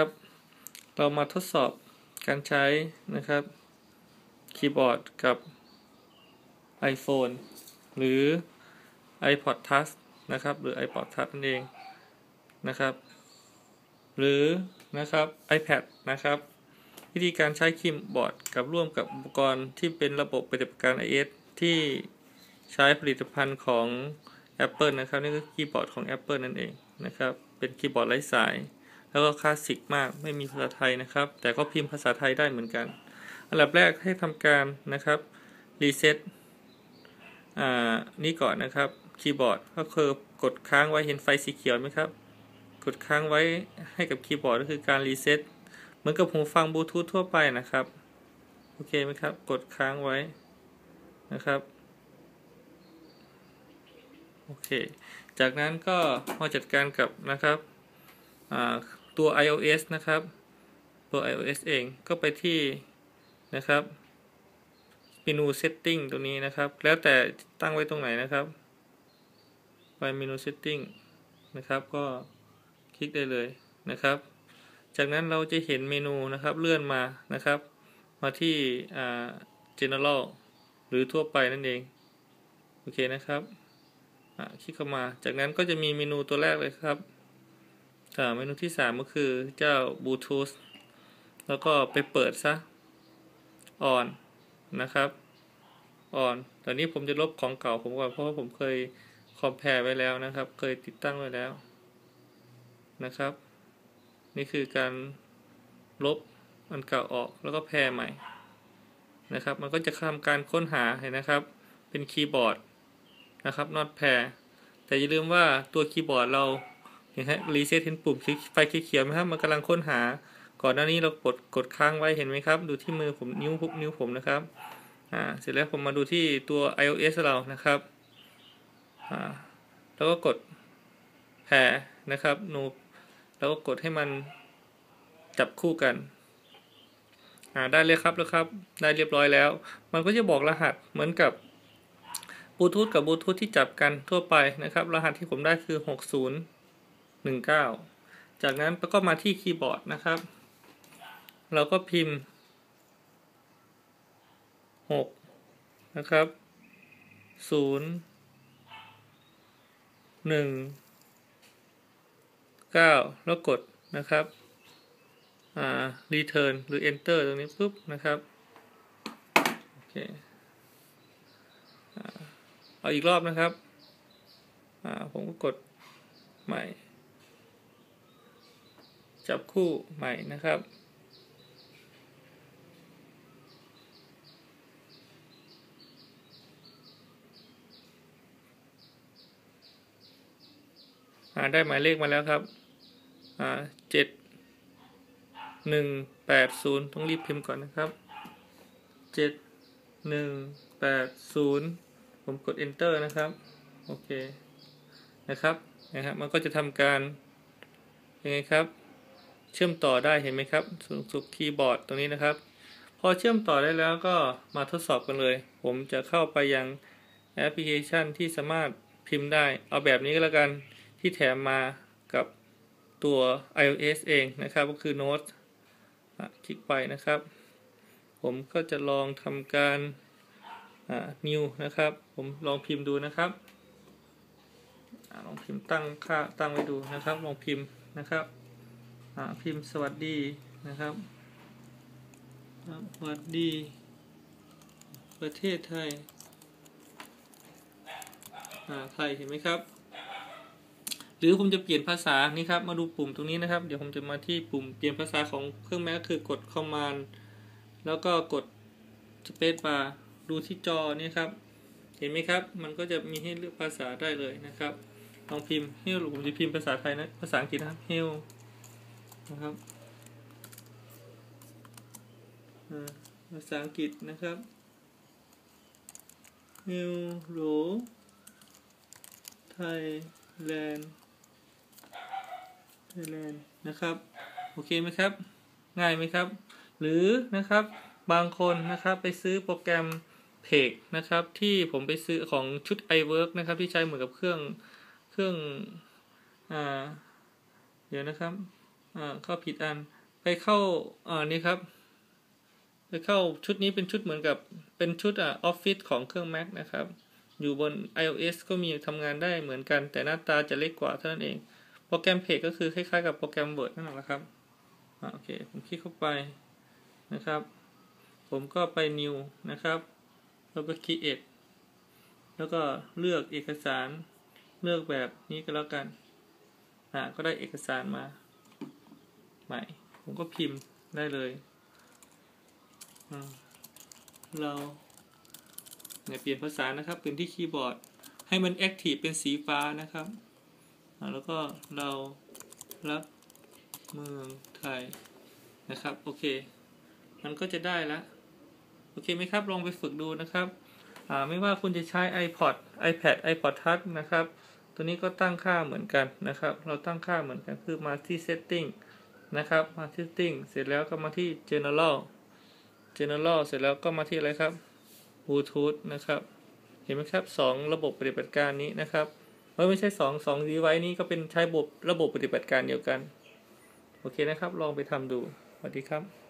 ครับ เรามาทดสอบการใช้นะครับคีย์บอร์ดกับ iPhone หรือ iPod Touch นะครับ หรือ iPod Touch นั่นเองนะครับ หรือนะครับ iPad นะครับ วิธีการใช้คีย์บอร์ดกับร่วมกับอุปกรณ์ที่เป็นระบบปฏิบัติการ iOS ที่ใช้ผลิตภัณฑ์ของ Apple นะครับ นี่คือคีย์บอร์ดของ Apple นั่นเองนะครับ เป็นคีย์บอร์ดไร้สาย แล้วก็คลาสสิกมากไม่มีภาษาไทยนะครับ แต่ก็พิมพ์ภาษาไทยได้เหมือนกัน อันดับแรกให้ทำการนะครับรีเซ็ตอ่านี่ก่อนนะครับคีย์บอร์ดก็คือกดค้างไว้เห็นไฟสีเขียวไหมครับ กดค้างไว้ให้กับคีย์บอร์ดก็คือการรีเซ็ตเหมือนกับหูฟังบลูทูธทั่วไปนะครับโอเคไหมครับ กดค้างไว้นะครับโอเค จากนั้นก็มาจัดการกับนะครับ ตัว iOS นะครับ ตัว iOS เองก็ไปที่นะครับเมนู setting ตรงนี้นะครับ แล้วแต่ตั้งไว้ตรงไหนนะครับ ไปเมนู setting นะครับ ก็คลิกได้เลยนะครับ จากนั้นเราจะเห็นเมนูนะครับเลื่อนมานะครับ มาที่ general หรือทั่วไปนั่นเอง โอเคนะครับคลิกเข้ามา จากนั้นก็จะมีเมนูตัวแรกเลยครับ เมนูที่3ก็คือเจ้า Bluetooth แล้วก็ไปเปิดซะ on นนะครับ on ตอนนี้ผมจะลบของเก่าผมก่อนเพราะว่าผมเคยคอมเพลไว้แล้วนะครับ เคยติดตั้งไว้แล้วนะครับ นี่คือการลบอันเก่าออกแล้วก็แพรใหม่นะครับ มันก็จะทำการค้นหาเห็นนะครับ เป็นคีย์บอร์ดนะครับ not pair แต่อย่าลืมว่าตัวคีย์บอร์ดเรา เห็นไหมรีเซ็ตเห็นปุ่มคลิกไฟเขียวไหมครับ มันกำลังค้นหา ก่อนหน้านี้เรากดกดค้างไว้เห็นไหมครับ ดูที่มือผมนิ้วนิ้วผมนะครับ อ่า เสร็จแล้วผมมาดูที่ตัว iOS เรานะครับ อ่า แล้วก็กดแพรนะครับนูแล้วก็กดให้มันจับคู่กัน อ่า ได้เลยครับแล้วครับ ได้เรียบร้อยแล้ว มันก็จะบอกรหัสเหมือนกับบลูทูธกับบลูทูธที่จับกันทั่วไปนะครับ รหัสที่ผมได้คือ 19 จากนั้นก็มาที่คีย์บอร์ดนะครับ เราก็พิมพ์ 6 นะครับ 0 1 9 แล้วกดนะครับ อ่า return หรือ enter ตรงนี้ปุ๊บนะครับ โอเคเอาอีกรอบนะครับ อ่า ผมก็กดใหม่ จับคู่ใหม่นะครับอ่าได้หมายเลขมาแล้วครับอ่าเจ็ดหนึ่งแปดศูนย์ต้องรีบพิมพ์ก่อนนะครับเจ็ดหนึ่งแปดศูนย์ผมกด enter นะครับ โอเค นะครับ นะครับ มันก็จะทำการ ยังไงครับ เชื่อมต่อได้เห็นไหมครับสุสุคีย์บอร์ดตรงนี้นะครับ พอเชื่อมต่อได้แล้วก็มาทดสอบกันเลย ผมจะเข้าไปยังแอปพลิเคชันที่สามารถพิมพ์ได้ เอาแบบนี้ก็แล้วกันที่แถมมากับตัว iOS เองนะครับ ก็คือ Note คลิกไปนะครับ ผมก็จะลองทำการ new นะครับ ผมลองพิมพ์ดูนะครับอลองพิมพ์ตั้งค่าตั้งไว้ดูนะครับ ลองพิมพ์นะครับ พิมพ์สวัสดีนะครับ สวัสดี ประเทศไทยไทยเห็นไหมครับ หรือผมจะเปลี่ยนภาษานี่ครับ มาดูปุ่มตรงนี้นะครับ เดี๋ยวผมจะมาที่ปุ่มเปลี่ยนภาษาของเครื่องแม้ก็คือกด command แล้วก็กด space bar ดูที่จอนี่ครับ เห็นไหมครับ มันก็จะมีให้เลือกภาษาได้เลยนะครับ ลองพิมพ์เฮลผมจะพิมพ์ภาษาไทยนะ ภาษาอังกฤษนะครับเฮล นะครับภาษาอังกฤษนะครับเฮลโหลไทยแลนด์ไทยแลนด์นะครับ โอเคไหมครับ ง่ายไหมครับ หรือนะครับบางคนนะครับไปซื้อโปรแกรมเพกนะครับ ที่ผมไปซื้อของชุด iWork นะครับ ที่ใช้เหมือนกับเครื่องเครื่องอ่าเดี๋ยวนะครับ อ่าเข้าผิดอัน ไปเข้าอ่านี่ครับ ไปเข้าชุดนี้เป็นชุดเหมือนกับเป็นชุดอ่าออฟฟิศของเครื่อง Mac นะครับ อยู่บน iOS ก็มีทำงานได้เหมือนกัน แต่หน้าตาจะเล็กกว่าเท่านั้นเอง โปรแกรมเพจก็คือคล้ายๆกับโปรแกรม Word นั่นแหละครับอ่าโอเค ผมคลิกเข้าไปนะครับ ผมก็ไป New นะครับ แล้วก็ Create แล้วก็เลือกเอกสารเลือกแบบนี้ก็แล้วกัน อ่า ก็ได้เอกสารมา ใหม่ ผมก็พิมพ์ได้เลย เราเนี่ยเปลี่ยนภาษานะครับเป็นที่คีย์บอร์ด ให้มัน Active เป็นสีฟ้านะครับแล้วก็เรารักเมืองไทยนะครับ โอเค มันก็จะได้แล้วโอเคไหมครับ ลองไปฝึกดูนะครับไม่ว่าคุณจะใช้ iPod iPad iPod Touch นะครับ ตัวนี้ก็ตั้งค่าเหมือนกันนะครับ เราตั้งค่าเหมือนกันคือมาที่ setting นะครับ Marketing เสร็จแล้วก็มาที่ general general เสร็จแล้วก็มาที่อะไรครับ bluetooth นะครับ เห็นไหมครับสองระบบปฏิบัติการนี้นะครับเอ้ยไม่ใช่สองสอง device นี้ก็เป็นใช้ระบบระบบปฏิบัติการเดียวกัน โอเคนะครับ ลองไปทำดู สวัสดีครับ